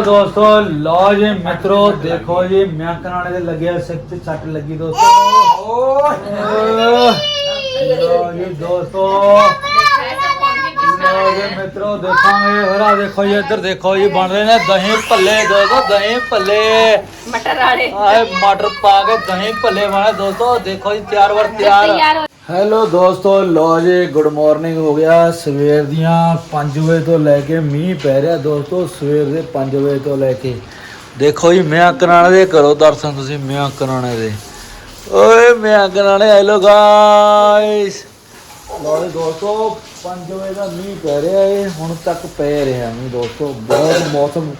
ਦੋਸਤੋ ਲਓ ਜੀ ਮਿੱਤਰੋ ਦੇਖੋ ਜੀ ਮੈਂ ਕਨਾਲੇ ਦੇ ਲੱਗਿਆ ਸਿਰ ਤੇ ਸੱਟ ਲੱਗੀ ਦੋਸਤੋ। ਲਓ ਜੀ ਦੋਸਤੋ। ਲਓ ਜੀ ਮਿੱਤਰੋ ਦੇਖਾਂਗੇ ਹਰਾ ਦੇਖੋ ਜੀ ਇੱਧਰ ਦੇਖੋ ਜੀ ਬਣ ਰਹੇ ਨੇ ਦਹੀਂ ਭੱਲੇ ਦੋਸਤੋ ਦਹੀਂ ਭੱਲੇ। ਮਟਰ ਵਾਲੇ। ਆਏ ਮਟਰ ਪਾ ਕੇ ਦਹੀਂ ਭੱਲੇ ਬਣੇ ਦੋਸਤੋ ਦੇਖੋ ਜੀ ਤਿਆਰ ਵਰ ਤਿਆਰ। ਹੈਲੋ ਦੋਸਤੋ ਲੋ ਜੀ ਗੁੱਡ ਮਾਰਨਿੰਗ ਹੋ ਗਿਆ। ਸਵੇਰ ਦੀਆਂ 5 ਵਜੇ ਤੋਂ ਲੈ ਕੇ ਮੀਂਹ ਪੈ ਰਿਹਾ ਦੋਸਤੋ, ਸਵੇਰ ਦੇ 5 ਵਜੇ ਤੋਂ ਲੈ ਕੇ। ਦੇਖੋ ਜੀ, ਮਿਆਂ ਕਰਾਣੇ ਦੇ ਕਰੋ ਦਰਸ਼ਨ ਤੁਸੀਂ, ਮਿਆਂ ਕਰਾਣੇ ਦੇ। ਓਏ, ਮਿਆਂ ਕਰਾਣੇ ਹੈਲੋ ਗਾਇਸ ਲੋ ਜੀ ਦੋਸਤੋ 5 ਵਜੇ ਦਾ ਮੀਂਹ ਪੈ ਰਿਹਾ ਏ, ਹੁਣ ਤੱਕ ਪੈ ਰਿਹਾ ਮੀਂਹ ਦੋਸਤੋ। ਬਹੁਤ ਮੌਸਮ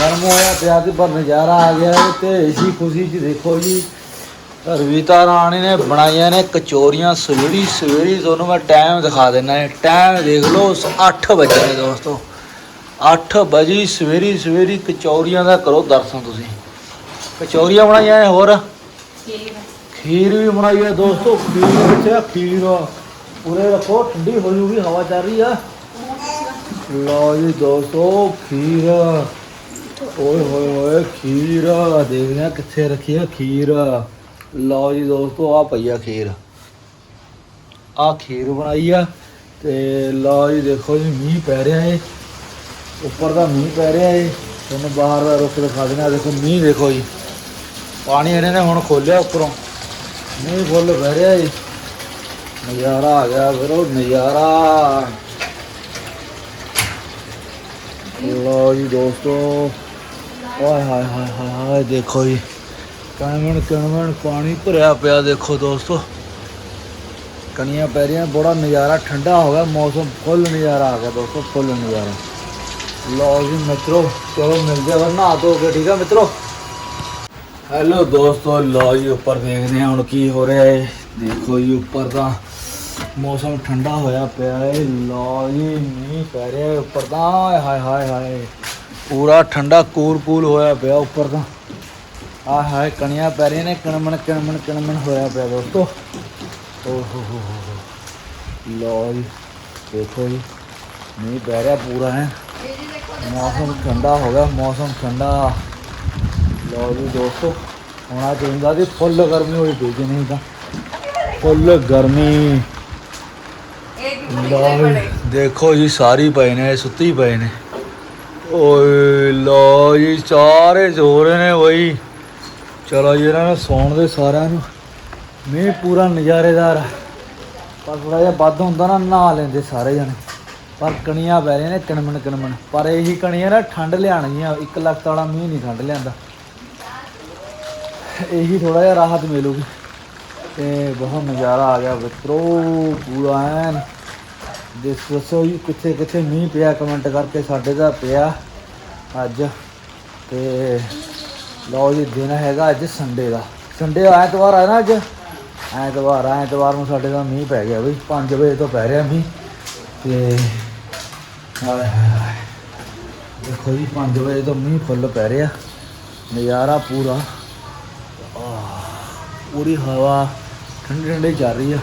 ਗਰਮ ਹੋਇਆ ਪਿਆ ਤੇ ਪਰ ਨਜ਼ਾਰਾ ਆ ਗਿਆ ਏ ਤੇ ਇਸੀ ਖੁਸ਼ੀ 'ਚ ਦੇਖੋ ਜੀ। ਰਵੀਤਾ ਰਾਣੀ ਨੇ ਬਣਾਈਆਂ ਨੇ ਕਚੋਰੀਆਂ ਸਵੇਰੀ ਸਵੇਰੀ ਤੁਹਾਨੂੰ ਮੈਂ ਟਾਈਮ ਦਿਖਾ ਦਿੰਦਾ ਹੈ। ਟਾਈਮ ਦੇਖ ਲਓ 8 ਵਜੇ ਨੇ ਦੋਸਤੋ। 8 ਵਜੇ ਸਵੇਰੀ ਸਵੇਰੀ ਕਚੋਰੀਆਂ ਦਾ ਕਰੋ ਦਰਸ਼ਨ ਤੁਸੀਂ। ਕਚੋਰੀਆਂ ਬਣਾਈਆਂ ਨੇ ਹੋਰ? ਖੀਰ। ਵੀ ਬਣਾਈ ਹੈ ਦੋਸਤੋ ਖੀਰ ਵਿੱਚ ਖੀਰ ਉਰੇ ਰੱਖੋ ਠੰਡੀ ਹੋ ਜੂਗੀ ਹਵਾ ਚੱਲ ਰਹੀ ਆ। ਲਓ ਜੀ ਦੋਸਤੋ ਖੀਰ। ਓਏ ਹੋਏ ਹੋਏ ਖੀਰ। ਦੇਖਦੇ ਆ ਕਿੱਥੇ ਰੱਖੀ ਆ ਖੀਰ। ਲਓ ਜੀ ਦੋਸਤੋ ਆ ਪਈਆ ਖੀਰ। ਆ ਖੀਰ ਬਣਾਈ ਆ ਤੇ ਲਓ ਜੀ, ਦੇਖੋ ਜੀ, ਮੀਂਹ ਪੈ ਰਿਹਾ ਏ। ਉੱਪਰ ਦਾ ਮੀਂਹ ਪੈ ਰਿਹਾ ਏ। ਤੁਹਾਨੂੰ ਬਾਹਰ ਦਾ ਰੁੱਖ ਦਿਖਾ ਦੇਣਾ ਦੇਖੋ, ਮੀਂਹ ਦੇਖੋ ਜੀ। ਪਾਣੀ ਇਹਨਾਂ ਨੇ ਹੁਣ ਖੋਲਿਆ ਉੱਪਰੋਂ। ਮੀਂਹ ਫੁੱਲ ਪੈ ਰਿਹਾ ਏ। ਨਜ਼ਾਰਾ ਆ ਗਿਆ ਫਿਰ ਉਹ ਨਜ਼ਾਰਾ। ਲਓ ਜੀ ਦੋਸਤੋ। ਓਏ ਹਾਏ ਹਾਏ ਹਾਏ, ਦੇਖੋ ਜੀ। ਕਣਵਣ ਕਣਵਣ ਪਾਣੀ ਭਰਿਆ ਪਿਆ ਦੇਖੋ ਦੋਸਤੋ। ਕਣੀਆਂ ਪੈ ਰਹੀਆਂ, ਬੜਾ ਨਜ਼ਾਰਾ ਠੰਡਾ ਹੋ ਗਿਆ, ਮੌਸਮ ਫੁੱਲ ਨਜ਼ਾਰਾ ਆ ਗਿਆ ਦੋਸਤੋ, ਫੁੱਲ ਨਜ਼ਾਰਾ। ਲਓ ਜੀ ਮਿੱਤਰੋ, ਚਲੋ ਮਿਲਦੇ ਹਾਂ ਨਹਾ ਧੋ ਕੇ, ਠੀਕ ਆ ਮਿੱਤਰੋ? ਹੈਲੋ ਦੋਸਤੋ, ਲਓ ਜੀ ਉੱਪਰ ਦੇਖਦੇ ਹਾਂ ਹੁਣ ਕੀ ਹੋ ਰਿਹਾ ਹੈ ਦੇਖੋ ਜੀ ਉੱਪਰ ਦਾ ਮੌਸਮ ਠੰਡਾ ਹੋਇਆ ਪਿਆ ਹੈ ਲਓ ਜੀ, ਮੀਂਹ ਪੈ ਰਿਹਾ ਹੈ ਉੱਪਰ ਦਾ। ਆਏ ਹਾਏ ਹਾਏ ਹਾਏ। ਪੂਰਾ ਠੰਡਾ ਕੂਲ ਕੂਲ ਹੋਇਆ ਪਿਆ ਉੱਪਰ ਦਾ। ਆ ਹਾਏ ਕਣੀਆਂ ਪੈ ਰਹੀਆਂ ਨੇ ਕਣਮਣ ਕਣਮਣ ਕਣਮਣ ਹੋਇਆ ਪਿਆ ਦੋਸਤੋ। ਓ ਹੋ ਹੋ ਹੋ ਹੋ। ਲਓ ਜੀ ਦੇਖੋ ਜੀ ਮੀਂਹ ਪੈ ਰਿਹਾ ਪੂਰਾ ਹੈ। ਮੌਸਮ ਠੰਡਾ ਹੋ ਗਿਆ ਮੌਸਮ ਠੰਡਾ। ਲਓ ਜੀ ਦੋਸਤੋ ਹੋਣਾ ਚਾਹੀਦਾ ਸੀ ਫੁੱਲ ਗਰਮੀ ਹੋਈ ਪਈ ਕਿ ਨਹੀਂ ਤਾਂ। ਫੁੱਲ ਗਰਮੀ। ਲਓ ਜੀ, ਦੇਖੋ ਜੀ ਸਾਰੀ ਪਏ ਨੇ ਸੁੱਤੀ ਪਏ ਨੇ। ਓਏ ਲਓ ਜੀ ਸਾਰੇ ਜ਼ੋਰੇ ਰਹੇ ਨੇ ਬਈ। ਚਲੋ ਜੀ, ਇਹਨਾਂ ਨੂੰ ਸੌਣ ਦੇ ਸਾਰਿਆਂ ਨੂੰ। ਮੀਂਹ ਪੂਰਾ ਨਜ਼ਾਰੇਦਾਰ ਪਰ ਥੋੜਾ ਜਿਹਾ ਵੱਧ ਹੁੰਦਾ ਨਾ, ਨਹਾ ਲੈਂਦੇ ਸਾਰੇ ਜਣੇ। ਪਰ ਕਣੀਆਂ ਪੈ ਰਹੀਆਂ ਨੇ ਕਿਣਮਣ ਕਿਣਮਣ। ਪਰ ਇਹੀ ਕਣੀਆਂ ਨਾ ਠੰਡ ਲਿਆਣਗੀਆਂ ਇੱਕ ਲੱਖ ਵਾਲਾ ਮੀਂਹ ਨਹੀਂ ਠੰਡ ਲਿਆਂਦਾ। ਇਹੀ ਥੋੜਾ ਜਿਹਾ ਰਾਹਤ ਮਿਲੂਗੀ। ਤੇ ਬਹੁਤ ਨਜ਼ਾਰਾ ਆ ਗਿਆ ਮਿੱਤਰੋ, ਪੂਰਾ ਐਨ। ਦੇਖ ਦੱਸੋ ਜੀ, ਕਿੱਥੇ ਕਿੱਥੇ ਮੀਂਹ ਪਿਆ? ਕਮੈਂਟ ਕਰਕੇ ਸਾਡੇ ਦਾ ਪਿਆ ਅੱਜ। ਤੇ ਲਓ ਜੀ ਦਿਨ ਹੈਗਾ ਅੱਜ ਸੰਡੇ ਦਾ। ਸੰਡੇ ਐਤਵਾਰ ਆ ਨਾ ਅੱਜ? ਐਤਵਾਰ ਆ, ਐਤਵਾਰ ਨੂੰ ਸਾਡੇ ਦਾ ਮੀਂਹ ਪੈ ਗਿਆ ਬਈ। 5 ਵਜੇ ਤੋਂ ਪੈ ਰਿਹਾ ਮੀਂਹ। ਤੇ ਦੇਖੋ ਜੀ 5 ਵਜੇ ਤੋਂ ਮੀਂਹ ਫੁੱਲ ਪੈ ਰਿਹਾ। ਨਜ਼ਾਰਾ ਪੂਰਾ। ਆਹ, ਪੂਰੀ ਹਵਾ ਠੰਡੀ ਠੰਡੀ ਚੱਲ ਰਹੀ ਆ।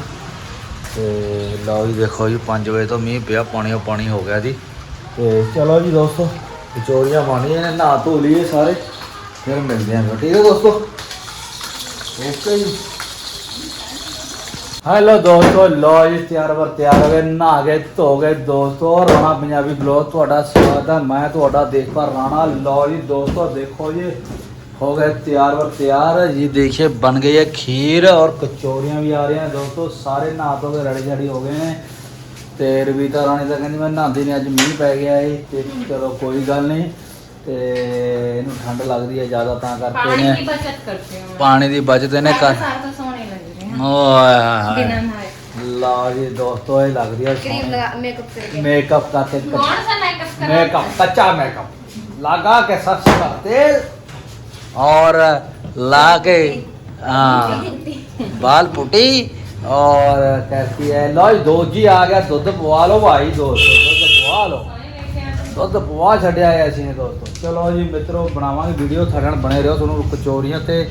ਤੇ ਲਓ ਜੀ ਦੇਖੋ ਜੀ 5 ਵਜੇ ਤੋਂ ਮੀਂਹ ਪਿਆ ਪਾਣੀ ਓ ਪਾਣੀ ਹੋ ਗਿਆ ਜੀ। ਤੇ ਚਲੋ ਜੀ ਦੋਸਤੋ ਵਿਚੋਰੀਆਂ ਬਣੀਆਂ ਨੇ ਨਹਾ ਧੋ ਲਈਏ ਸਾਰੇ। ਫਿਰ ਮਿਲਦੇ ਹਾਂ। ਠੀਕ ਹੈ ਦੋਸਤੋ? ਓਕੇ ਜੀ। ਹੈਲੋ ਦੋਸਤੋ ਲੋ ਜੀ, ਤਿਆਰ ਵਰ ਤਿਆਰ ਹੋ ਗਏ, ਨਹਾ ਗਏ ਧੋ ਗਏ ਦੋਸਤੋ, ਰਾਣਾ ਪੰਜਾਬੀ ਬਲੌਗ ਤੁਹਾਡਾ ਸਵਾਗਤ ਹੈ। ਮੈਂ ਤੁਹਾਡਾ ਦੇਖਭਾਲ ਰਾਣਾ। ਲੋ ਜੀ ਦੋਸਤੋ, ਦੇਖੋ ਜੀ, ਹੋ ਗਏ ਤਿਆਰ ਵਰ ਤਿਆਰ। ਜੀ ਦੇਖिए ਬਣ ਗਈ ਹੈ ਖੀਰ ਔਰ ਕਚੋਰੀਆਂ ਵੀ ਆ ਰਹੀਆਂ। ਦੋਸਤੋ, ਸਾਰੇ ਨਹਾ ਧੋ ਕੇ ਰੜੀ ਜੜੀ ਹੋ ਗਏ ਨੇ। ਤੇ ਰਵੀਤਾ ਰਾਣੀ ਤਾਂ ਕਹਿੰਦੀ ਮੈਂ ਨਹਾਉਂਦੀ ਨਹੀਂ ਅੱਜ ਮੀਂਹ ਪੈ ਗਿਆ ਏ, ਤੇ ਚਲੋ ਕੋਈ ਗੱਲ ਨਹੀਂ ਤੇ ਇਹਨੂੰ ਠੰਡ ਲੱਗਦੀ ਹੈ ਜ਼ਿਆਦਾ ਤਾਂ ਕਰਕੇ पानी ਨੇ की बचत करते हो ਪਾਣੀ ਦੀ ਬਚਤ ਇਹਨੇ ਕਰ सार तो सोने लग रहे हैं ਓਏ बिना नहाए ਲਾ ਜੀ ਦੋਸਤੋ ਇਹ ਲੱਗਦੀ ਹੈ क्रीम लगा मेकअप करके ਮੇਕਅਪ ਕਰਕੇ कौन सा मेकअप करा मेकअप कच्चा मेकअप लगा के सरसों का तेल और ला के हाँ बाल पुटी और कैसी है लो जी, दो जी आ गया दुध पवा लो भाई दोस्तो दुध पवा लो ਦੁੱਧ ਪਵਾ ਛੱਡਿਆ ਹੈ ਅਸੀਂ ਨੇ ਦੋਸਤੋ। ਚਲੋ ਜੀ ਮਿੱਤਰੋ, ਬਣਾਵਾਂਗੇ ਵੀਡੀਓ ਸਾਡੇ ਨਾਲ ਬਣੇ ਰਹੋ, ਤੁਹਾਨੂੰ ਕਚੋਰੀਆਂ ਤੇ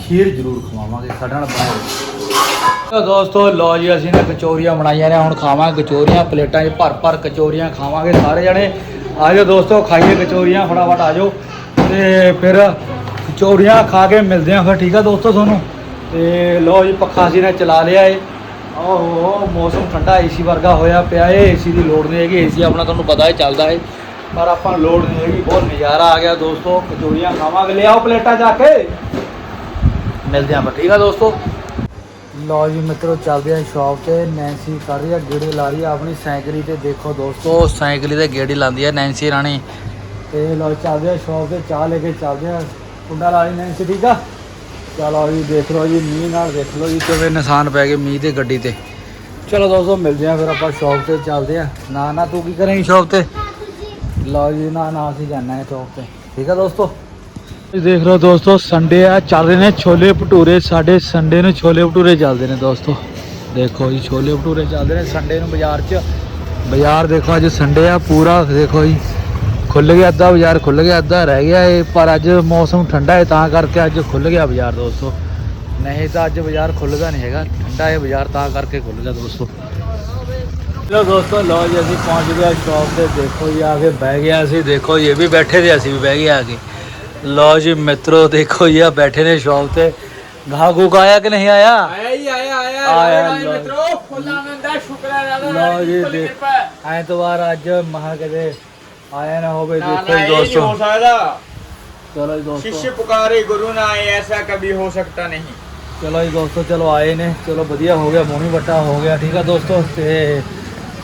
ਖੀਰ ਜ਼ਰੂਰ ਖਵਾਵਾਂਗੇ, ਸਾਡੇ ਨਾਲ ਬਣੇ ਰਹੋ। ਦੋਸਤੋ ਲੋ ਜੀ, ਅਸੀਂ ਨੇ ਕਚੋਰੀਆਂ ਬਣਾਈਆਂ ਨੇ, ਹੁਣ ਖਾਵਾਂਗੇ ਕਚੋਰੀਆਂ, ਪਲੇਟਾਂ 'ਚ ਭਰ ਭਰ ਕਚੋਰੀਆਂ ਖਾਵਾਂਗੇ ਸਾਰੇ ਜਣੇ। ਆ ਜਾਓ ਦੋਸਤੋ, ਖਾਈਏ ਕਚੋਰੀਆਂ, ਫਟਾਫਟ ਆ ਜਾਓ। ਤੇ ਫਿਰ ਕਚੋਰੀਆਂ ਖਾ ਕੇ ਮਿਲਦੇ ਆ ਫਿਰ, ਠੀਕ ਆ ਦੋਸਤੋ ਤੁਹਾਨੂੰ? ਤੇ ਲੋ ਜੀ, ਪੱਖਾ ਅਸੀਂ ਨੇ ਚਲਾ ਲਿਆ ਏ। ਓਹੋ ਮੌਸਮ ਠੰਡਾ ਏਸੀ ਵਰਗਾ ਹੋਇਆ ਪਿਆ ਏ ਏਸੀ ਦੀ ਲੋੜ ਨਹੀਂ ਹੈਗੀ ਏਸੀ ਆਪਣਾ ਤੁਹਾਨੂੰ ਪਤਾ ਹੈ ਚੱਲਦਾ ਏ। ਪਰ ਆਪਾਂ ਨੂੰ ਲੋੜ ਨਹੀਂ ਹੈਗੀ ਬਹੁਤ ਨਜ਼ਾਰਾ ਆ ਗਿਆ ਦੋਸਤੋ ਕਚੋਰੀਆਂ ਖਾਵਾਂਗੇ। ਲਿਆਓ ਪਲੇਟਾਂ ਜਾ ਕੇ। ਮਿਲਦੇ ਆਂ ਫਿਰ ਠੀਕ ਆ ਦੋਸਤੋ? ਲਓ ਜੀ ਮਿੱਤਰੋ ਚੱਲਦੇ ਆ ਸ਼ਾਪ ਤੇ। ਨੈਂਸੀ ਕਰ ਰਹੀ ਆ ਗੇੜੇ ਲਾ ਰਹੀ ਆ ਆਪਣੀ ਸਾਈਕਲੀ ਤੇ ਦੇਖੋ ਦੋਸਤੋ। ਸਾਈਕਲੀ ਤੇ ਗੇੜੀ ਲਾਉਂਦੀ ਆ ਨੈਂਸੀ ਰਾਣੀ। ਤੇ ਲਓ ਚੱਲਦੇ ਆ ਸ਼ਾਪ ਤੇ ਚਾਹ ਲੈ ਕੇ ਚੱਲਦੇ ਆ ਕੁੰਡਾ ਲਾ ਲਈ ਨੈਂਸੀ ਠੀਕ ਆ? ਚਲੋ ਜੀ ਦੇਖ ਲਓ ਜੀ ਮੀਂਹ ਨਾਲ ਦੇਖ ਲਓ ਜੀ। ਕਿਵੇਂ ਨਿਸ਼ਾਨ ਪੈ ਗਏ ਮੀਂਹ ਤੇ ਗੱਡੀ ਤੇ। ਚਲੋ ਦੋਸਤੋ ਮਿਲਦੇ ਆ ਫਿਰ ਆਪਾਂ ਸ਼ਾਪ ਤੇ ਚੱਲਦੇ ਆ ਨਾ ਨਾ ਤੂੰ ਕੀ ਕਰੇਂਗੀ ਸ਼ਾਪ ਤੇ? ਲਓ ਜੀ, ਨਾ ਨਾ ਅਸੀਂ ਜਾਣਾ ਹੈ ਸ਼ਾਪ ਤੇ। ਠੀਕ ਆ ਦੋਸਤੋ? ਤੁਸੀਂ ਦੇਖ ਰਹੇ ਹੋ ਦੋਸਤੋ, ਸੰਡੇ ਆ, ਚੱਲ ਰਹੇ ਨੇ ਛੋਲੇ ਭਟੂਰੇ। ਸਾਡੇ ਸੰਡੇ ਨੂੰ ਛੋਲੇ ਭਟੂਰੇ ਚੱਲਦੇ ਨੇ ਦੋਸਤੋ। ਦੇਖੋ ਜੀ, ਛੋਲੇ ਭਟੂਰੇ ਚੱਲਦੇ ਨੇ ਸੰਡੇ ਨੂੰ ਬਾਜ਼ਾਰ 'ਚ। ਬਾਜ਼ਾਰ ਦੇਖੋ, ਅੱਜ ਸੰਡੇ ਆ ਪੂਰਾ, ਦੇਖੋ ਜੀ। ਖੁੱਲ ਗਿਆ ਅੱਧਾ ਬਾਜ਼ਾਰ ਖੁੱਲ ਗਿਆ ਅੱਧਾ, ਰਹਿ ਗਿਆ ਏ ਪਰ ਅੱਜ ਮੌਸਮ ਠੰਡਾ ਹੈ ਤਾਂ ਕਰਕੇ ਅੱਜ ਖੁੱਲ ਗਿਆ ਬਾਜ਼ਾਰ ਦੋਸਤੋ। ਨਹੀਂ ਤਾਂ ਅੱਜ ਬਾਜ਼ਾਰ ਖੁੱਲਦਾ ਨਹੀਂ ਹੈਗਾ। ਠੰਡਾ ਹੈ ਬਾਜ਼ਾਰ, ਤਾਂ ਕਰਕੇ ਖੁੱਲ ਗਿਆ ਦੋਸਤੋ। लो दोस्तों लो जी अभी पहुँच गया शॉप से देखो ये आगे बह गया अभी देखो ये भी बैठे थे अभी बह गया आगे लो जी मित्रों देखो ये बैठे ने शॉप से घाघू का आया कि नहीं आया आया लो जी ऐतवार अज महा आया ना हो गए देखो दोस्तों चलो आए जी दोस्तों चलो आए ने चलो वधिया हो गया मोनी बट्टा हो गया ठीक है दोस्तों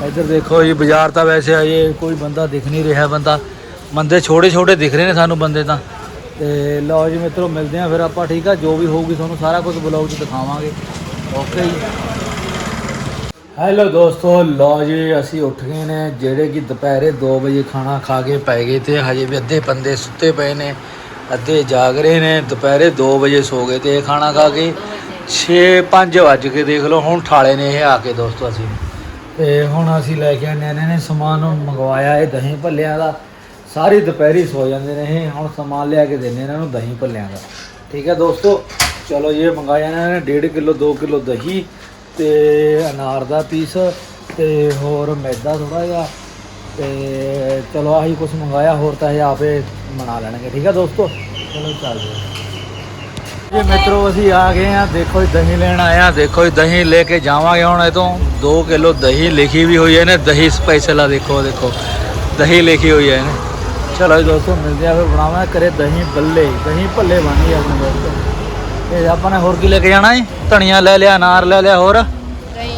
ਇੱਧਰ ਦੇਖੋ ਜੀ, ਬਾਜ਼ਾਰ ਤਾਂ ਵੈਸੇ ਆਏ ਕੋਈ ਬੰਦਾ ਦਿਖ ਨਹੀਂ ਰਿਹਾ ਬੰਦਾ। ਬੰਦੇ ਛੋਟੇ ਛੋਟੇ ਦਿਖ ਰਹੇ ਨੇ ਸਾਨੂੰ ਬੰਦੇ ਤਾਂ। ਤੇ ਲਓ ਜੀ ਮਿੱਤਰੋ, ਮਿਲਦੇ ਆ ਫਿਰ ਆਪਾਂ, ਠੀਕ ਆ? ਜੋ ਵੀ ਹੋਊਗੀ ਤੁਹਾਨੂੰ ਸਾਰਾ ਕੁਝ ਬਲੌਗ 'ਚ ਦਿਖਾਵਾਂਗੇ। ਓਕੇ ਜੀ। ਹੈਲੋ ਦੋਸਤੋ, ਲਓ ਜੀ, ਅਸੀਂ ਉੱਠ ਗਏ ਨੇ, ਜਿਹੜੇ ਕਿ ਦੁਪਹਿਰੇ 2 ਵਜੇ ਖਾਣਾ ਖਾ ਕੇ ਪੈ ਗਏ ਤੇ ਹਜੇ ਵੀ ਅੱਧੇ ਬੰਦੇ ਸੁੱਤੇ ਪਏ ਨੇ, ਅੱਧੇ ਜਾਗ ਰਹੇ ਨੇ, ਦੁਪਹਿਰੇ 2 ਵਜੇ ਸੋ ਗਏ ਤੇ ਇਹ ਖਾਣਾ ਖਾ ਕੇ 6 5 ਵੱਜ ਕੇ ਦੇਖ ਲਓ, ਹੁਣ ਠਾਲੇ ਨੇ ਇਹ ਆ ਕੇ ਦੋਸਤੋ ਅਸੀਂ। ਤੇ ਹੁਣ ਅਸੀਂ ਲੈ ਕੇ ਆਨੇ ਨੇ ਸਮਾਨ ਮੰਗਵਾਇਆ ਇਹ ਦਹੀਂ ਭੱਲਿਆਂ ਦਾ। ਸਾਰੀ ਦੁਪਹਿਰੀ ਸੋ ਜਾਂਦੇ ਨੇ ਇਹ। ਹੁਣ ਸਮਾਨ ਲਿਆ ਕੇ ਦੇਣੇ ਇਹਨਾਂ ਨੂੰ ਦਹੀਂ ਭੱਲਿਆਂ ਦਾ। ਠੀਕ ਹੈ ਦੋਸਤੋ, ਚਲੋ ਇਹ ਮੰਗਾਇਆ ਇਹਨਾਂ ਨੇ 1.5 ਕਿਲੋ 2 ਕਿਲੋ ਦਹੀਂ ਤੇ ਅਨਾਰ ਦਾ ਪੀਸ ਤੇ ਹੋਰ ਮੈਦਾ ਥੋੜਾ ਜਿਹਾ ਤੇ ਚਲੋ ਆਹੀ ਕੁਝ ਮੰਗਾਇਆ, ਹੋਰ ਤਾਂ ਇਹ ਆਪੇ ਬਣਾ ਲੈਣਗੇ। ਠੀਕ ਹੈ ਦੋਸਤੋ, ਚਲੋ ਚੱਲਦੇ ਹਾਂ। ਜੀ ਮਿੱਤਰੋ ਅਸੀਂ ਆ ਗਏ ਆ ਦੇਖੋ ਜੀ ਦਹੀਂ ਲੈਣ ਆਇਆ ਦੇਖੋ ਜੀ ਦਹੀਂ ਲੈ ਕੇ ਜਾਵਾਂਗੇ ਹੁਣ ਇਹ ਤੋਂ 2 ਕਿਲੋ ਦਹੀਂ ਲਿਖੀ ਵੀ ਹੋਈ ਹੈ ਨੇ ਦਹੀਂ ਸਪੈਸ਼ਲ ਆ ਦੇਖੋ ਦੇਖੋ। ਦਹੀਂ ਲਿਖੀ ਹੋਈ ਹੈ ਇਹਨੇ। ਚਲੋ ਜੀ ਦੋਸਤੋ ਮਿਲਦੇ ਆ ਫਿਰ ਬਣਾਵਾਂਗੇ। ਕਰੇ ਦਹੀਂ ਬੱਲੇ ਦਹੀਂ ਭੱਲੇ ਬਣ ਗਏ ਆਪਣੇ ਦੋਸਤੋ। ਇਹ ਆਪਾਂ ਨੇ ਹੋਰ ਕੀ ਲੈ ਕੇ ਜਾਣਾ ਹੈ ਧਨੀਆ ਲੈ ਲਿਆ ਅਨਾਰ ਲੈ ਲਿਆ ਹੋਰ? ਦਹੀਂ।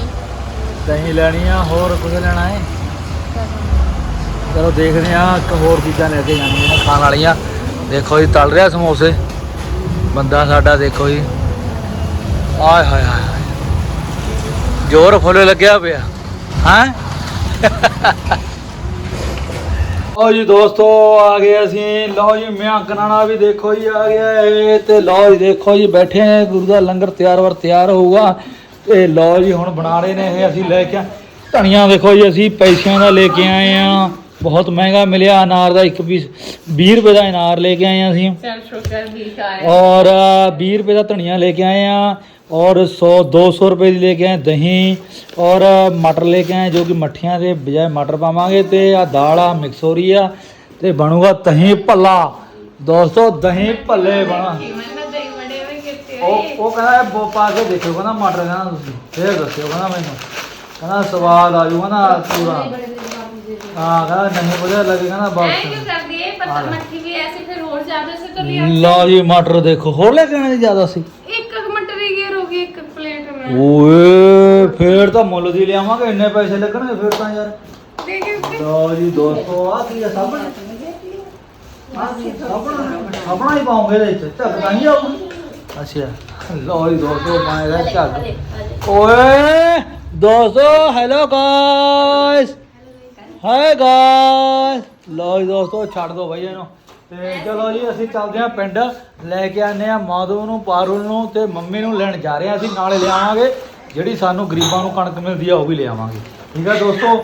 ਦਹੀਂ ਲੈਣੀ ਆ ਹੋਰ ਕੁਝ ਲੈਣਾ ਹੈ? ਚਲੋ ਦੇਖਦੇ ਆ ਇੱਕ ਹੋਰ ਚੀਜ਼ਾਂ ਲੈ ਕੇ ਜਾਣੀਆਂ ਨੇ ਖਾਣ ਵਾਲੀਆਂ। ਦੇਖੋ ਜੀ ਤਲ ਰਿਹਾ ਸਮੋਸੇ। ਬੰਦਾ ਸਾਡਾ ਦੇਖੋ ਜੀ। ਆਏ ਹਾਏ ਹਾਏ ਜ਼ੋਰ ਫੁੱਲ ਲੱਗਿਆ ਪਿਆ। ਹੈ? ਲਓ ਜੀ ਦੋਸਤੋ, ਆ ਗਏ ਅਸੀਂ। ਲਓ ਜੀ, ਮਿਆਂ ਕਨਾਣਾ ਵੀ ਦੇਖੋ ਜੀ, ਆ ਗਿਆ ਏ ਤੇ ਲਓ ਜੀ, ਦੇਖੋ ਜੀ, ਬੈਠੇ ਆ। ਗੁਰੂ ਦਾ ਲੰਗਰ ਤਿਆਰ ਵਰ ਤਿਆਰ ਹੋਊਗਾ। ਤੇ ਲਓ ਜੀ, ਹੁਣ ਬਣਾ ਰਹੇ ਨੇ ਇਹ ਅਸੀਂ ਲੈ ਕੇ ਆ- ਧਨੀਆ ਦੇਖੋ ਜੀ, ਅਸੀਂ ਪੈਸਿਆਂ ਦਾ ਲੈ ਕੇ ਆਏ ਆ। ਬਹੁਤ ਮਹਿੰਗਾ ਮਿਲਿਆ ਅਨਾਰ ਦਾ ਇੱਕ ਪੀਸ 20 ਰੁਪਏ ਦਾ ਅਨਾਰ ਲੈ ਕੇ ਆਏ ਆ ਅਸੀਂ। ਸ਼ੁਕਰ ਵੀ ਔਰ ਅ, 20 ਰੁਪਏ ਦਾ ਧਨੀਆ ਲੈ ਕੇ ਆਏ ਆ ਔਰ 100 200 ਰੁਪਏ ਦੀ ਲੈ ਕੇ ਆਏ ਦਹੀਂ। ਔਰ ਮਟਰ ਲੈ ਕੇ ਆਏ ਜੋ ਕਿ ਮੱਠੀਆਂ ਦੇ ਬਜਾਏ ਮਟਰ ਪਾਵਾਂਗੇ। ਤੇ ਆ ਦਾਲ ਆ ਮਿਕਸ ਹੋ ਰਹੀ ਆ। ਤੇ ਬਣੂਗਾ ਦਹੀਂ ਭੱਲਾ। ਦੋਸਤੋ ਦਹੀਂ ਭੱਲੇ ਬਣਾ। ਉਹ ਉਹ ਕਹਿੰਦਾ ਬੋ ਪਾ ਕੇ ਦੇਖਿਓ ਕਹਿੰਦਾ ਮਟਰ ਕਹਿੰਦਾ ਤੁਸੀਂ। ਫੇਰ ਦੱਸਿਓ ਕਹਿੰਦਾ ਮੈਨੂੰ। ਕਹਿੰਦਾ ਸਵਾਦ ਆ ਜਾਊਗਾ ਨਾ ਪੂਰਾ। ਹਾਂ ਕਹਿੰਦਾ ਨਹੀਂ ਵਧੀਆ ਲੱਗੇਗਾ ਨਾ ਐ ਬਸ ਕਿਉਂ ਕਰਦੀ ਹੈ ਪਤਾ हाँ। ਮੱਠੀ ਵੀ ਐਸੇ ਫਿਰ ਹੋਰ ਜ਼ਿਆਦਾ ਸੇ तो लिया ਲਓ ਜੀ ਮਟਰ ਦੇਖੋ ਹੋਰ ਲੈ ਕੇ ਆਣੇ ਜ਼ਿਆਦਾ ਸੀ ਇੱਕ ਇੱਕ ਮਟਰ ਹੀ ਗੇਰ ਹੋ ਗਈ ਇੱਕ ਪਲੇਟ में ਓਏ ਫੇਰ ਤਾਂ ਮੁੱਲ ਦੀ ਲਿਆਵਾਂਗੇ ਇੰਨੇ ਪੈਸੇ ਲੱਗਣਗੇ ਫੇਰ ਤਾਂ ਯਾਰ देखिए उसके ਲਓ ਜੀ ਦੋਸਤੋ ਆ ਕੀ ਆ ਸਾਬਣ ਸਾਬਣ ਸਾਬਣਾ ਹੀ ਪਾਉਂਗੇ ਇਹਦੇ ਵਿੱਚ ਝੱਗ ਤਾਂ ਨਹੀਂ ਆਊਗੀ ਅੱਛਾ ਲਓ ਜੀ ਦੋਸਤੋ ਪਾਏਗਾ ਝੱਗ ਓਏ ਦੋਸਤੋ ਹੈਲੋ ਗਾਇਸ ਹਾਏ ਗਾਇਸ ਲਓ ਜੀ ਦੋਸਤੋ, ਛੱਡ ਦੋ ਬਈ ਇਹਨੂੰ। ਤੇ ਚਲੋ ਜੀ, ਅਸੀਂ ਚੱਲਦੇ ਹਾਂ ਪਿੰਡ। ਲੈ ਕੇ ਆਨੇ ਆ ਮਾਧੂ ਨੂੰ, ਪਾਰੁਲ ਨੂੰ ਤੇ ਮੰਮੀ ਨੂੰ ਲੈਣ ਜਾ ਰਹੇ ਹਾਂ ਅਸੀਂ। ਨਾਲੇ ਲਿਆਵਾਂਗੇ ਜਿਹੜੀ ਸਾਨੂੰ ਗਰੀਬਾਂ ਨੂੰ ਕਣਕ ਮਿਲਦੀ ਆ, ਉਹ ਵੀ ਲਿਆਵਾਂਗੇ ਠੀਕ ਆ ਦੋਸਤੋ?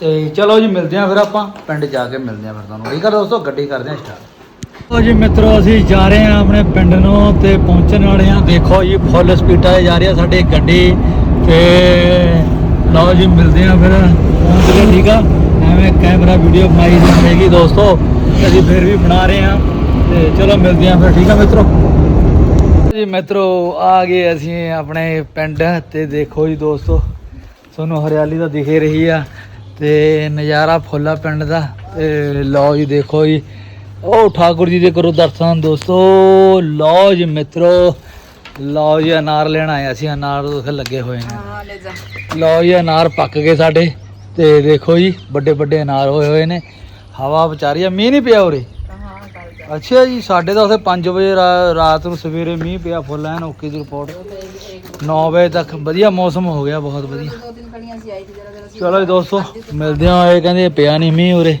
ਤੇ ਚਲੋ ਜੀ, ਮਿਲਦੇ ਆ ਫਿਰ ਆਪਾਂ। ਪਿੰਡ ਜਾ ਕੇ ਮਿਲਦੇ ਆ ਫਿਰ ਤੁਹਾਨੂੰ। ਠੀਕ ਆ ਦੋਸਤੋ? ਗੱਡੀ ਕਰਦੇ ਆ ਸਟਾਰਟ ਲੋ ਜੀ ਮਿੱਤਰੋ, ਅਸੀਂ ਜਾ ਰਹੇ ਹਾਂ ਆਪਣੇ ਪਿੰਡ ਨੂੰ ਤੇ ਪਹੁੰਚਣ ਵਾਲੇ ਹਾਂ। ਦੇਖੋ ਜੀ ਫੁੱਲ ਸਪੀਡਾਂ ਤੇ ਜਾ ਰਹੀ ਆ ਸਾਡੀ ਗੱਡੀ। ਤੇ ਲਓ ਜੀ, ਮਿਲਦੇ ਹਾਂ ਫਿਰ। ਗਏ ਠੀਕ ਆ ਐਵੇਂ ਕੈਮਰਾ ਵੀਡੀਓ ਬਣਾਈ ਜਾਵੇਗੀ ਦੋਸਤੋ ਅਸੀਂ ਫਿਰ ਵੀ ਬਣਾ ਰਹੇ ਹਾਂ। ਤੇ ਚਲੋ ਮਿਲਦੇ ਹਾਂ ਫਿਰ ਠੀਕ ਆ ਮਿੱਤਰੋ? ਜੀ ਮਿੱਤਰੋ ਆ ਗਏ ਅਸੀਂ ਆਪਣੇ ਪਿੰਡ ਤੇ ਦੇਖੋ ਜੀ ਦੋਸਤੋ ਤੁਹਾਨੂੰ ਹਰਿਆਲੀ ਤਾਂ ਦਿਖੇ ਰਹੀ ਆ ਤੇ ਨਜ਼ਾਰਾ ਫੁੱਲਾ ਪਿੰਡ ਦਾ। ਤੇ ਲਓ ਜੀ ਦੇਖੋ ਜੀ ਉਹ ਠਾਕੁਰ ਜੀ ਦੇ ਕਰੋ ਦਰਸ਼ਨ ਦੋਸਤੋ। ਲਓ ਜੀ ਮਿੱਤਰੋ ਲਓ ਜੀ ਅਨਾਰ ਲੈਣ ਆਏ ਅਸੀਂ ਅਨਾਰ ਉੱਥੇ ਲੱਗੇ ਹੋਏ ਨੇ। ਲਓ ਜੀ ਅਨਾਰ ਪੱਕ ਗਏ ਸਾਡੇ। ਤੇ ਦੇਖੋ ਜੀ, ਵੱਡੇ ਵੱਡੇ ਅਨਾਰ ਹੋਏ ਹੋਏ ਨੇ। ਹਵਾ ਵਿਚਾਰੀ ਆ, ਮੀਂਹ ਨਹੀਂ ਪਿਆ ਉਰੇ। ਅੱਛਾ ਜੀ ਸਾਡੇ ਤਾਂ ਉੱਥੇ 5 ਵਜੇ ਰਾਤ ਨੂੰ ਸਵੇਰੇ ਮੀਂਹ ਪਿਆ ਫੁੱਲ ਐਨ, ਓਕੇ ਦੀ ਰਿਪੋਰਟ 9 ਵਜੇ ਤੱਕ ਵਧੀਆ ਮੌਸਮ ਹੋ ਗਿਆ ਬਹੁਤ ਵਧੀਆ। ਚਲੋ ਜੀ ਦੋਸਤੋ, ਮਿਲਦੇ ਹਾਂ ਇਹ ਕਹਿੰਦੇ ਪਿਆ ਨਹੀਂ ਮੀਂਹ ਉਰੇ।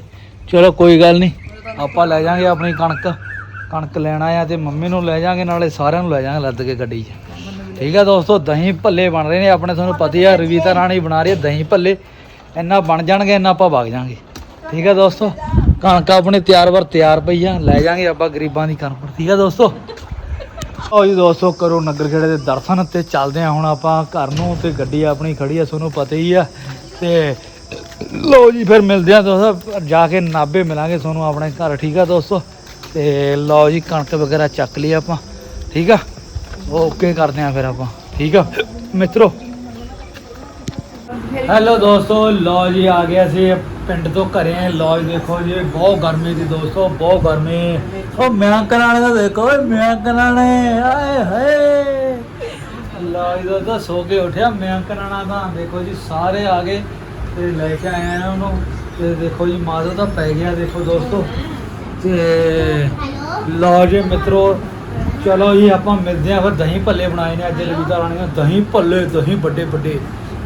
ਚਲੋ ਕੋਈ ਗੱਲ ਨਹੀਂ, ਆਪਾਂ ਲੈ ਜਾਾਂਗੇ ਆਪਣੀ ਕਣਕ। ਕਣਕ ਲੈਣਾ ਆ ਤੇ ਮੰਮੀ ਨੂੰ ਲੈ ਜਾਾਂਗੇ, ਨਾਲੇ ਸਾਰਿਆਂ ਨੂੰ ਲੈ ਜਾਾਂਗੇ ਲੱਦ ਕੇ ਗੱਡੀ 'ਚ। ਠੀਕ ਆ ਦੋਸਤੋ, ਦਹੀਂ ਭੱਲੇ ਬਣ ਰਹੇ ਨੇ, ਆਪਣੇ ਤੁਹਾਨੂੰ ਪਤਾ ਹੀ ਆ, ਰਵੀਤਾ ਰਾਣੀ ਬਣਾ ਰਹੀ ਹੈ ਦਹੀਂ ਭੱਲੇ। ਇੰਨਾ ਬਣ ਜਾਣਗੇ, ਇੰਨਾ ਆਪਾਂ ਵਗ ਜਾਾਂਗੇ। ਠੀਕ ਹੈ ਦੋਸਤੋ? ਕਣਕ ਆਪਣੀ ਤਿਆਰ ਵਰ ਤਿਆਰ ਪਈ ਆ, ਲੈ ਜਾਾਂਗੇ ਆਪਾਂ ਗਰੀਬਾਂ ਦੀ ਕਣਕ ਠੀਕ ਆ ਦੋਸਤੋ? ਆਓ ਜੀ ਦੋਸਤੋ, ਕਰੋ ਨਗਰ ਖੇੜੇ ਦੇ ਦਰਸ਼ਨ ਤੇ ਚੱਲਦੇ ਆ ਹੁਣ ਆਪਾਂ ਘਰ ਨੂੰ ਤੇ ਗੱਡੀ ਆਪਣੀ ਖੜੀ ਆ ਤੁਹਾਨੂੰ ਪਤਾ ਹੀ ਆ। ਤੇ ਲੋ ਜੀ, ਫਿਰ ਮਿਲਦੇ ਆ ਦੋਸਤੋ ਜਾ ਕੇ ਨਾਬੇ ਮਿਲਾਂਗੇ ਤੁਹਾਨੂੰ ਆਪਣੇ ਘਰ, ਠੀਕ ਆ ਦੋਸਤੋ? ਤੇ ਲਓ ਜੀ, ਕਣਕ ਵਗੈਰਾ ਚੱਕ ਲਈ ਆਪਾਂ, ਠੀਕ ਆ? ਓਕੇ, ਕਰਦੇ ਆ ਫਿਰ ਆਪਾਂ, ਠੀਕ ਆ? ਮਿੱਤਰੋ ਹੈਲੋ ਦੋਸਤੋ, ਲਓ ਜੀ, ਆ ਗਿਆ ਸੀ ਪਿੰਡ ਤੋਂ ਘਰੇ। ਆ ਲਓ ਜੀ, ਦੇਖੋ ਜੀ, ਬਹੁਤ ਗਰਮੀ ਸੀ ਦੋਸਤੋ, ਬਹੁਤ ਗਰਮੀ। ਉਹ ਮੈਂ ਕਰਾਣੇ ਦਾ ਦੇਖੋ, ਓਏ ਮੈਂ ਕਰਾਣੇ ਆਏ ਹਾਏ। ਲਓ ਜੀ ਦੋਸਤੋ, ਸੋ ਕੇ ਉੱਠਿਆ ਮੈਂ ਕਰਾਣਾ ਤਾਂ। ਦੇਖੋ ਜੀ, ਸਾਰੇ ਆ ਗਏ ਤੇ ਲੈ ਕੇ ਆਏ ਆ ਉਹਨੂੰ। ਤੇ ਦੇਖੋ ਜੀ ਮਾਜ਼ੋ ਤਾਂ ਪੈ ਗਿਆ, ਦੇਖੋ ਦੋਸਤੋ। ਤੇ ਲਓ ਜੀ, ਮਿੱਤਰੋ, ਚਲੋ ਜੀ, ਆਪਾਂ ਮਿਲਦੇ ਆ ਫਿਰ ਦਹੀਂ ਭੱਲੇ ਬਣਾਏ ਨੇ ਅੱਜ ਲਵੀਤਾ ਰਾਣੀ ਨੇ ਦਹੀਂ ਭੱਲੇ, ਦਹੀਂ ਵੱਡੇ ਵੱਡੇ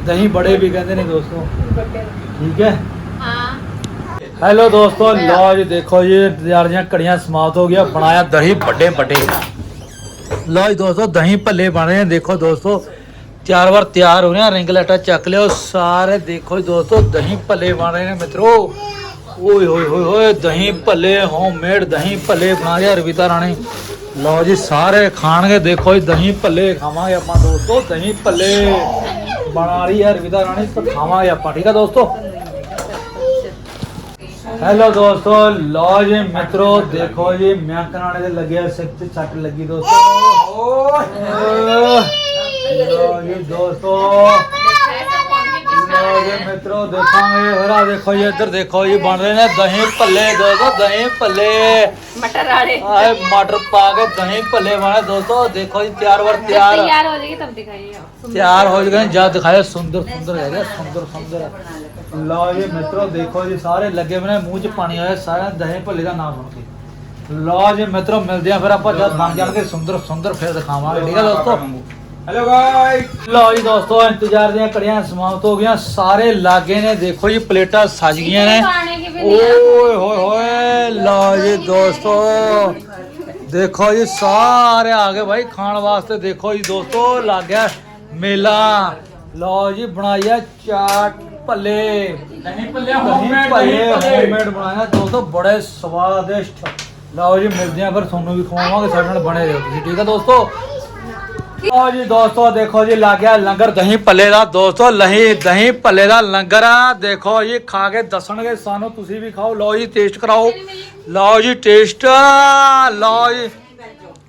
ਦਹੀਂ ਬੜੇ ਵੀ ਕਹਿੰਦੇ ਨੇ ਦੋਸਤੋ। ਠੀਕ ਹੈ? ਹਾਂ। ਹੈਲੋ ਦੋਸਤੋ ਲਓ ਜੀ ਦੇਖੋ ਜੀ ਯਾਰ ਦੀਆਂ ਕੜੀਆਂ ਸਮਾਪਤ ਹੋ ਗਿਆ ਬਣਾਇਆ ਦਹੀਂ ਵੱਡੇ ਵੱਡੇ। ਲਓ ਜੀ ਦੋਸਤੋ ਦਹੀਂ ਭੱਲੇ ਬਣ ਰਹੇ ਨੇ ਦੇਖੋ ਦੋਸਤੋ ਚਾਰ ਵਾਰ ਤਿਆਰ ਹੋ ਰਹੇ ਰਿੰਗ ਲੈਟਾ ਚੱਕ ਲਿਓ ਸਾਰੇ ਦੇਖੋ ਜੀ ਦੋਸਤੋ ਦਹੀਂ ਭੱਲੇ ਬਣ ਰਹੇ ਨੇ ਮਿੱਤਰੋ। ਓਏ ਹੋਏ ਹੋਏ ਹੋਏ ਦਹੀਂ ਭੱਲੇ ਹੋਮਮੇਡ ਦਹੀਂ ਭੱਲੇ ਬਣਾ ਰਿਹਾ ਰਵਿਤਾ ਰਾਣੀ। ਲਓ ਜੀ ਸਾਰੇ ਖਾਣਗੇ ਦੇਖੋ ਜੀ ਦਹੀਂ ਭੱਲੇ ਖਾਵਾਂਗੇ ਆਪਾਂ ਦੋਸਤੋ ਦਹੀਂ ਭੱਲੇ। ਬਣਾ ਰਹੀ ਹੈ ਰਵਿਤਾ ਰਾਣੀ ਤਾਂ ਖਾਵਾਂਗੇ ਆਪਾਂ, ਠੀਕ ਆ ਦੋਸਤੋ? ਹੈਲੋ ਦੋਸਤੋ ਲੋ ਜੀ ਮਿੱਤਰੋ, ਦੇਖੋ ਜੀ, ਮੈਂ ਕਨਾਣੇ ਦੇ ਲੱਗਿਆ ਸਿਰ ਤੇ ਲੱਗੀ ਦੋਸਤੋ। ਲਓ ਜੀ ਦੋਸਤੋ। ਲਓ ਜੀ ਮਿੱਤਰੋ ਦੇਖੋ ਜੀ ਬਣ ਰਹੇ ਤਿਆਰ ਹੋ ਜਾਏਗੀ ਜਦ ਦਿਖਾਇਆ ਸੁੰਦਰ ਸੁੰਦਰ ਹੈਗਾ ਸੁੰਦਰ ਸੁੰਦਰ। ਲਓ ਜੀ ਮਿੱਤਰੋ ਦੇਖੋ ਜੀ ਸਾਰੇ ਲੱਗੇ ਬਣੇ ਮੂੰਹ 'ਚ ਪਾਣੀ ਆਇਆ ਸਾਰਿਆਂ ਦਹੇ ਭੱਲੇ ਦਾ ਨਾਮ ਸੁਣ ਲਓ ਜੀ ਮਿੱਤਰੋ ਮਿਲਦੇ ਆ ਫਿਰ ਆਪਾਂ ਜਦ ਬਣ ਜਾਣਗੇ ਸੁੰਦਰ ਸੁੰਦਰ ਫਿਰ ਦਿਖਾਵਾਂਗੇ ਠੀਕ ਹੈ ਦੋਸਤੋ? ਹੈਲੋ ਗਾਇਸ ਲੋ ਜੀ ਦੋਸਤੋ ਇੰਤਜ਼ਾਰ ਦੀਆਂ ਕੜੀਆਂ ਸਮਾਪਤ ਹੋ ਗਈਆਂ। ਸਾਰੇ ਲਾਗੇ ਨੇ ਦੇਖੋ ਜੀ ਪਲੇਟਾਂ ਸਜ ਗਈਆਂ ਨੇ। ਓਏ ਹੋਏ ਹੋਏ ਲੋ ਜੀ ਦੋਸਤੋ। ਦੇਖੋ ਜੀ ਸਾਰੇ ਆ ਗਏ ਭਾਈ ਖਾਣ ਵਾਸਤੇ। ਦੇਖੋ ਜੀ ਦੋਸਤੋ ਲੱਗ ਮੇਲਾ। ਲੋ ਜੀ ਬਣਾਇਆ ਚਾਟ ਭੱਲੇ। ਨਹੀਂ ਭੱਲੇ ਹੋਮਮੇਡ ਹੋਮਮੇਡ ਬਣਾਇਆ। ਦੋਸਤੋ ਬੜੇ ਸਵਾਦਿਸ਼ਟ। ਲਓ ਜੀ ਮਿਲਦੇ ਆ ਫਿਰ ਤੁਹਾਨੂੰ ਵੀ ਖਵਾਵਾਂਗੇ। ਸਾਡੇ ਨਾਲ ਬਣੇ ਰਹੋ। ਤੁਸੀਂ ਠੀਕ ਆ ਦੋਸਤੋ? ਓ ਜੀ ਦੋਸਤੋ, ਦੇਖੋ ਜੀ, ਲੱਗ ਗਿਆ ਲੰਗਰ ਦਹੀਂ ਭੱਲੇ ਦਾ। ਦੋਸਤੋ ਦਹੀਂ ਭੱਲੇ ਦਾ ਲੰਗਰ ਦੇਖੋ ਜੀ, ਖਾ ਕੇ ਦੱਸਣਗੇ ਸਾਨੂੰ, ਤੁਸੀਂ ਵੀ ਖਾਓ। ਲਓ ਜੀ ਟੇਸਟ ਕਰਾਓ। ਲਓ ਜੀ ਲਓ ਜੀ,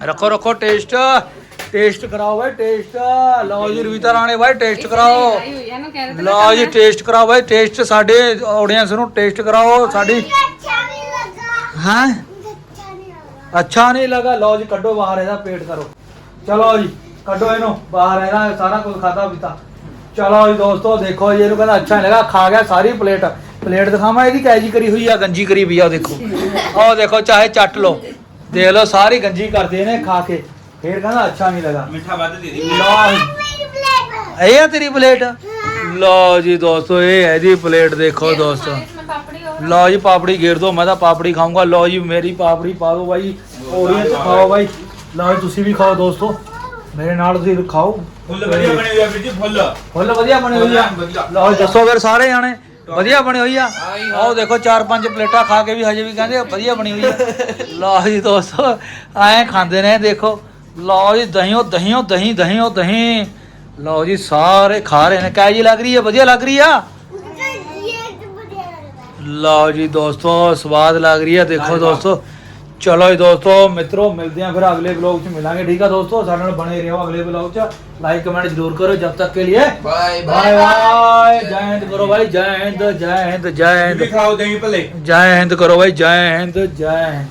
ਰੱਖੋ ਰੱਖੋ ਟੇਸਟ ਕਰਾਓ ਲਓ ਜੀ ਟੇਸਟ ਕਰਾਓ। ਬਾਈ ਟੇਸਟ ਸਾਡੇ ਆਡੀਅנס ਨੂੰ ਟੇਸਟ ਕਰਾਓ। ਸਾਡੀ ਹਾਂ? ਅੱਛਾ ਨਹੀਂ ਲੱਗਾ। ਲਓ ਜੀ, ਕੱਢੋ ਬਾਹਰ, ਇਹਦਾ ਪੇਟ ਕਰੋ। ਚਲੋ ਜੀ। ਕੱਢੋ ਇਹਨੂੰ ਬਾਹਰ ਇਹਦਾ ਸਾਰਾ ਕੁਝ ਖਾਦਾ ਪੀਤਾ। ਚਲੋ ਜੀ ਦੋਸਤੋ ਦੇਖੋ ਜੀ ਇਹਨੂੰ ਕਹਿੰਦਾ ਅੱਛਾ ਨਹੀਂ ਲੱਗਾ ਖਾ ਗਿਆ ਸਾਰੀ ਪਲੇਟ। ਪਲੇਟ ਦਿਖਾਵਾਂ ਇਹਦੀ ਕੈਜੀ ਕਰੀ ਹੋਈ ਆ ਗੰਜੀ ਕਰੀ ਵੀ ਆ ਦੇਖੋ। ਆਹ ਦੇਖੋ ਚਾਹੇ ਚੱਟ ਲੋ ਦੇਖ ਲਓ ਸਾਰੀ ਗੰਜੀ ਕਰਦੇ ਨੇ ਖਾ ਕੇ। ਫੇਰ ਕਹਿੰਦਾ ਅੱਛਾ ਨਹੀਂ ਲੱਗਾ। ਮਿੱਠਾ ਵੱਧ ਦੇ ਦੇ। ਲਓ ਇਹ ਆ ਤੇਰੀ ਪਲੇਟ? ਲਓ ਜੀ ਦੋਸਤੋ ਇਹ ਹੈ ਜੀ ਪਲੇਟ ਦੇਖੋ ਦੋਸਤੋ। ਲਓ ਜੀ ਪਾਪੜੀ ਘੇਰ ਦੋ ਮੈਂ ਤਾਂ ਪਾਪੜੀ ਖਾਊਂਗਾ। ਲਓ ਜੀ ਮੇਰੀ ਪਾਪੜੀ ਪਾ ਦਿਓ ਬਾਈ। ਔਰੀਅੰਸ ਖਾਓ ਬਾਈ। ਲਓ ਤੁਸੀਂ ਵੀ ਖਾਓ ਦੋਸਤੋ। ਮੇਰੇ ਨਾਲ ਤੁਸੀਂ ਖਾਓ। ਫੁੱਲ ਵਧੀਆ ਬਣੇ ਹੋਇਆ ਵੀਰ ਜੀ ਫੁੱਲ। ਫੁੱਲ ਵਧੀਆ ਬਣੇ ਹੋਈ ਆ। ਲਓ ਦੱਸੋ ਫਿਰ ਸਾਰੇ ਜਾਣੇ ਵਧੀਆ ਬਣੀ ਹੋਈ ਆ? ਆਓ ਦੇਖੋ ਚਾਰ ਪੰਜ ਪਲੇਟਾਂ ਖਾ ਕੇ ਵੀ ਹਜੇ ਵੀ ਕਹਿੰਦੇ ਵਧੀਆ ਬਣੀ ਹੋਈ ਆ। ਲਓ ਜੀ ਦੋਸਤੋ ਐਂ ਖਾਂਦੇ ਨੇ ਦੇਖੋ। ਲਓ ਜੀ ਦਹੀਂਓ ਦਹੀਂਓ ਦਹੀਂ ਦਹੀਂਓ ਦਹੀਂ। ਲਓ ਜੀ ਸਾਰੇ ਖਾ ਰਹੇ ਨੇ। ਕਾਹ ਜੀ ਲੱਗ ਰਹੀ ਹੈ ਵਧੀਆ ਲੱਗ ਰਹੀ ਆ? ਲਓ ਜੀ ਦੋਸਤੋ ਸਵਾਦ ਲੱਗ ਰਹੀ ਹੈ ਦੇਖੋ ਦੋਸਤੋ। ਚਲੋ ਜੀ ਦੋਸਤੋ ਮਿੱਤਰੋ ਮਿਲਦੇ ਆਂ ਫਿਰ ਅਗਲੇ ਵਲੌਗ 'ਚ ਮਿਲਾਂਗੇ ਠੀਕ ਆ ਦੋਸਤੋ? ਸਾਡੇ ਨਾਲ ਬਣੇ ਰਹੋ ਅਗਲੇ ਵਲੌਗ 'ਚ। ਲਾਈਕ ਕਮੈਂਟ ਜ਼ਰੂਰ ਕਰੋ ਜਦ ਤੱਕ ਕੇ ਲਈ ਬਾਏ ਬਾਏ ਜੈ ਹਿੰਦ ਕਰੋ ਭਾਈ ਜੈ ਹਿੰਦ ਜੈ ਹਿੰਦ ਜੈ ਹਿੰਦ। ਖਾਓ ਦਹੀਂ ਭੱਲੇ। ਜੈ ਹਿੰਦ ਕਰੋ ਭਾਈ ਜੈ ਹਿੰਦ ਜੈ ਹਿੰਦ।